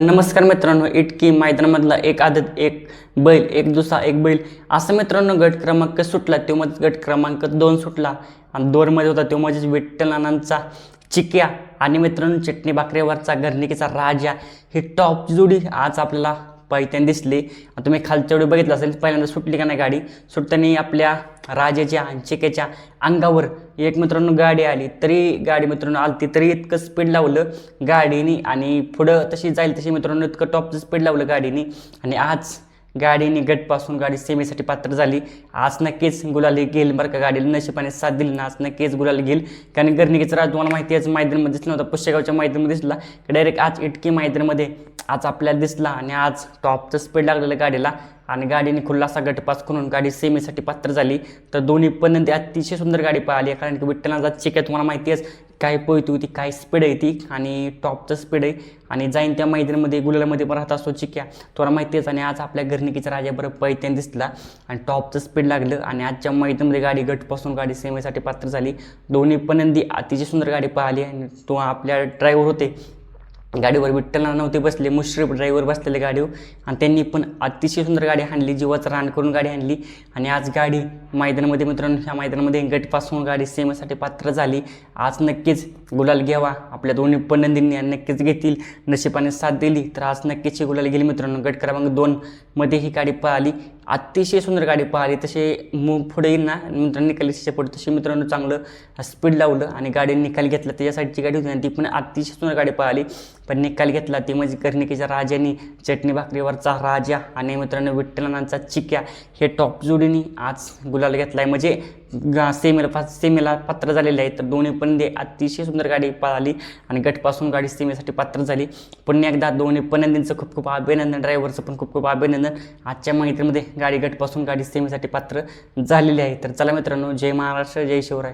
नमस्कार मित्रांनो इटकी मैदानामधला एक आदत एक बैल एक दुसरा एक बैल. असं मित्रांनो गट क्रमांक सुटला तो मध्ये गट क्रमांक दोन सुटला. आणि दोनमध्ये होता तो म्हणजेच विठ्ठलानांचा चिक्या. आणि मित्रांनो चटणी भाकरीवरचा घरणिकेचा राजा. ही टॉप जोडी आज आपल्याला पैठण दिसली. तुम्ही खालच्या वेळी बघितलं असेल पहिल्यांदा सुटली का नाही गाडी? सुटताना आपल्या राजाच्या आणि चिकेच्या अंगावर एक मित्रांनो गाडी आली तरी गाडी मित्रांनो आलती तरी इतकं स्पीड लावलं गाडीनी आणि पुढं तशी जाईल तशी मित्रांनो इतकं टॉपचं स्पीड लावलं गाडीनी. आणि आज गाडीने गटपासून गाडी सेमीसाठी पात्र झाली. आज नक्कीच गुलाली घेईल बरं का गाडीला. नशिबाने साथ दिली ना आज नक्कीच गुलाली घेईल. कारण गर्णिकेचा राज तुम्हाला माहिती आहे मैदानमध्ये दिसला होता पुष्यगावच्या मैदानामध्ये दिसला. डायरेक्ट आज इटकी मैदानामध्ये आज आपल्याला दिसला आणि आज टॉपचं स्पीड लागलेलं गाडीला. आणि गाडीने खुल्लासा गटपास करून गाडी सेमीसाठी पात्र झाली. तर दोन्ही पण अतिशय सुंदर गाडी पाहिली कारण की विठ्ठलाचा चेक आहे तुम्हाला माहिती आहे. काय पळतो होती काय स्पीड आहे ती आणि टॉपचं स्पीड आहे. आणि जाईन त्या मैदानामध्ये गुलालामध्ये पण राहत असतो चिक्या. तुला माहिती आणि आज आपल्या घरनिकीचा राजाबरोबर पैत्यान दिसला. आणि टॉपचं स्पीड लागलं आणि आजच्या मैदानामध्ये गाडी गटपासून गाडी सेमीसाठी पात्र झाली. दोन्ही पनंदी अतिशय सुंदर गाडी पाहिली आणि तो आपल्या ड्रायव्हर होते. गाडीवर विठ्ठलना नव्हते बसले मुश्रीफ ड्रायव्हर बसलेले गाडीवर. आणि त्यांनी पण अतिशय सुंदर गाडी आणली जीवाचं रान करून गाडी आणली आणि आज गाडी मैदानामध्ये मित्रांनो ह्या मैदानामध्ये गटपासून गाडी सेमेसाठी पात्र झाली. आज नक्कीच गुलाल घ्यावा. आपल्या दोन्ही पनंदींनी नक्कीच घेतील. नशिबाने साथ दिली. तर आज नक्कीच ही गुलाल गेली मित्रांनो. गट क्रमांक दोनमध्ये ही गाडी पळाली. अतिशय सुंदर गाडी पाहिली. तसे मग पुढे येईल ना. मित्रांनी निकाली पुढे. तशी मित्रांनो चांगलं स्पीड लावलं आणि गाडी निकाल घेतला. त्याच्या साईडची गाडी होती आणि ती पण अतिशय सुंदर गाडी पाहिली. पण निकाल घेतला. ती म्हणजे कर्णिकेच्या राजानी चटणी भाकरीवरचा राजा आणि मित्रांनो विठ्ठलांचा चिक्या. हे टॉप जोडीने आज गुलाल घेतला आहे म्हणजे गा सेमीला पा सेमीला पात्र झालेले आहेत. तर दोन्ही पण दे अतिशय सुंदर गाडी पळाली आणि गटपासून गाडी सेमीसाठी पात्र झाली. पुन्हा एकदा दोन्ही पनंदींचं खूप खूप अभिनंदन ड्रायव्हरचं पण खूप खूप अभिनंदन. आजच्या माहितीमध्ये गाडी गटपासून गाडी सेमीसाठी पात्र झालेली आहे. तर चला मित्रांनो जय महाराष्ट्र जय शिवराय.